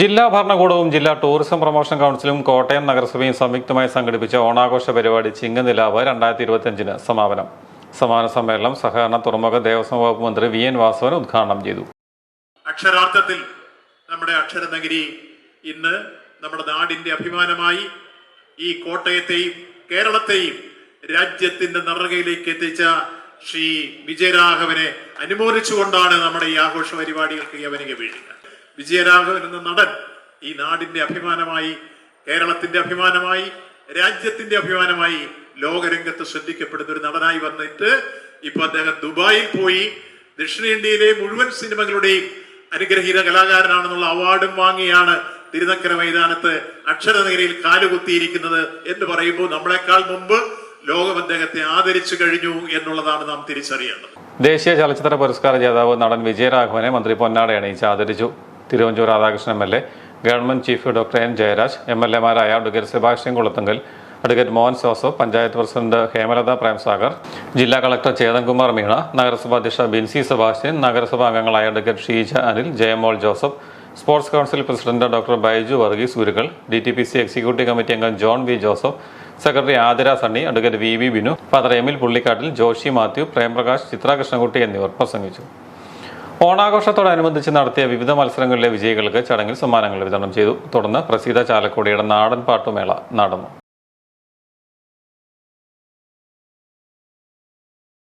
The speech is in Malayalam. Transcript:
ജില്ലാ ഭരണകൂടവും ജില്ലാ ടൂറിസം പ്രൊമോഷൻ കൗൺസിലും കോട്ടയം നഗരസഭയും സംയുക്തമായി സംഘടിപ്പിച്ച ഓണാഘോഷ പരിപാടി ചിങ്ങനിലാവ് രണ്ടായിരത്തി ഇരുപത്തിയഞ്ചിന് സമാപനം. സമാപന സമ്മേളനം സഹകരണ തുറമുഖ ദേവസ്വം വകുപ്പ് മന്ത്രി വി എൻ വാസവൻ ഉദ്ഘാടനം ചെയ്തു. അക്ഷരാർത്ഥത്തിൽ നമ്മുടെ അക്ഷരനഗരി ഇന്ന് നമ്മുടെ നാടിന്റെ അഭിമാനമായി ഈ കോട്ടയത്തെയും കേരളത്തെയും രാജ്യത്തിന്റെ നറുകയിലേക്ക് എത്തിച്ച ശ്രീ വിജയരാഘവനെ അനുമോദിച്ചുകൊണ്ടാണ് നമ്മുടെ ഈ ആഘോഷ പരിപാടികൾക്ക് യവനിക വീഴുക വിജയരാഘവൻ എന്ന നടൻ ഈ നാടിന്റെ അഭിമാനമായി കേരളത്തിന്റെ അഭിമാനമായി രാജ്യത്തിന്റെ അഭിമാനമായി ലോകരംഗത്ത് ശ്രദ്ധിക്കപ്പെടുന്ന ഒരു നടനായി വന്നിട്ട് ഇപ്പൊ അദ്ദേഹം ദുബായിൽ പോയി ദക്ഷിണേന്ത്യയിലെ മുഴുവൻ സിനിമകളുടെയും അനുഗ്രഹീത കലാകാരനാണെന്നുള്ള അവാർഡും വാങ്ങിയാണ് തിരുനക്കര മൈതാനത്ത് അക്ഷരനഗരിയിൽ കാലുകുത്തിയിരിക്കുന്നത് എന്ന് പറയുമ്പോൾ നമ്മളെക്കാൾ മുമ്പ് ലോകം അദ്ദേഹത്തെ ആദരിച്ചു കഴിഞ്ഞു എന്നുള്ളതാണ് നാം തിരിച്ചറിയേണ്ടത്. ദേശീയ ചലച്ചിത്ര പുരസ്കാര ജേതാവ് നടൻ വിജയരാഘവനെ മന്ത്രി പൊന്നാട അണിയിച്ച് ആദരിച്ചു. Thiruvanchoor Radhakrishnan M L A government chief doctor N Jayaraj M L എമാരായ advocate Sebastian Kulathunkal advocate Mohan Joseph panchayat president Hemalatha Premsagar ജില്ലാ കളക്ടർ ചേതൻകുമാർ മീണ നഗരസഭാ അധ്യക്ഷ ബിൻസി സെബാസ്റ്റ്യൻ നഗരസഭാ അംഗങ്ങളായ advocate Sheeja Anil Jayamol Joseph sports council president doctor Baiju Varghese Gurukkal D T P C executive committee അംഗം John V Joseph secretary Athira Sunny advocate V V Binu father Emil Pullikkattil Joshy Mathew Premprakash Chitra Krishnankutty എന്നിവർ പ്രസംഗിച്ചു. ഓണാഘോഷത്തോടനുബന്ധിച്ച് നടത്തിയ വിവിധ മത്സരങ്ങളിലെ വിജയികൾക്ക് ചടങ്ങിൽ സമ്മാനങ്ങൾ വിതരണം ചെയ്തു. തുടർന്ന് പ്രസീത ചാലക്കുടിയുടെ നാടൻ പാട്ടുമേള നടന്നു.